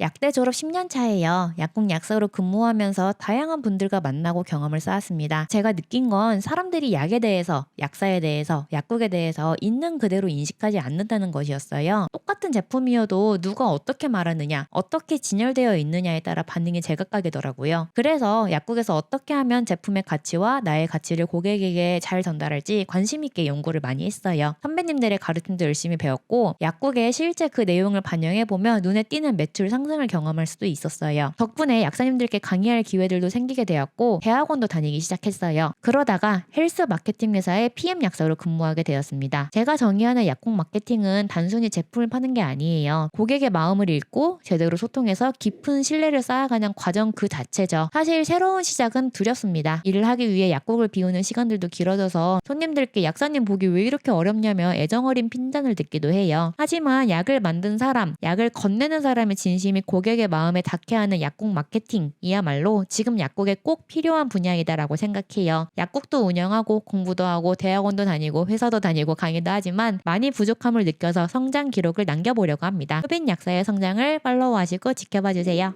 약대 졸업 10년 차예요. 약국 약사로 근무하면서 다양한 분들과 만나고 경험을 쌓았습니다. 제가 느낀 건 사람들이 약에 대해서, 약사에 대해서, 약국에 대해서 있는 그대로 인식하지 않는다는 것이었어요. 똑같은 제품이어도 누가 어떻게 말하느냐, 어떻게 진열되어 있느냐에 따라 반응이 제각각이더라고요. 그래서 약국에서 어떻게 하면 제품의 가치와 나의 가치를 고객에게 잘 전달할지 관심 있게 연구를 많이 했어요. 선배님들의 가르침도 열심히 배웠고 약국에 실제 그 내용을 반영해 보면 눈에 띄는 매출 상승을 경험할 수도 있었어요. 덕분에 약사님들께 강의할 기회들도 생기게 되었고 대학원도 다니기 시작했어요. 그러다가 헬스 마케팅 회사의 PM 약사로 근무하게 되었습니다. 제가 정의하는 약국 마케팅은 단순히 제품을 파는 게 아니에요. 고객의 마음을 읽고 제대로 소통해서 깊은 신뢰를 쌓아가는 과정 그 자체죠. 사실 새로운 시작은 두렵습니다. 일을 하기 위해 약국을 비우는 시간들도 길어져서 손님들께 약사님 보기 왜 이렇게 어렵냐며 애정어린 핀잔을 듣기도 해요. 하지만 약을 만든 사람, 약을 건네는 사람의 진심이 고객의 마음에 닿게 하는 약국 마케팅이야말로 지금 약국에 꼭 필요한 분야이다라고 생각해요. 약국도 운영하고 공부도 하고 대학원도 다니고 회사도 다니고 강의도 하지만 많이 부족함을 느껴서 성장 기록을 남겨 보려고 합니다. 흡인 약사의 성장을 팔로우하시고 지켜봐 주세요.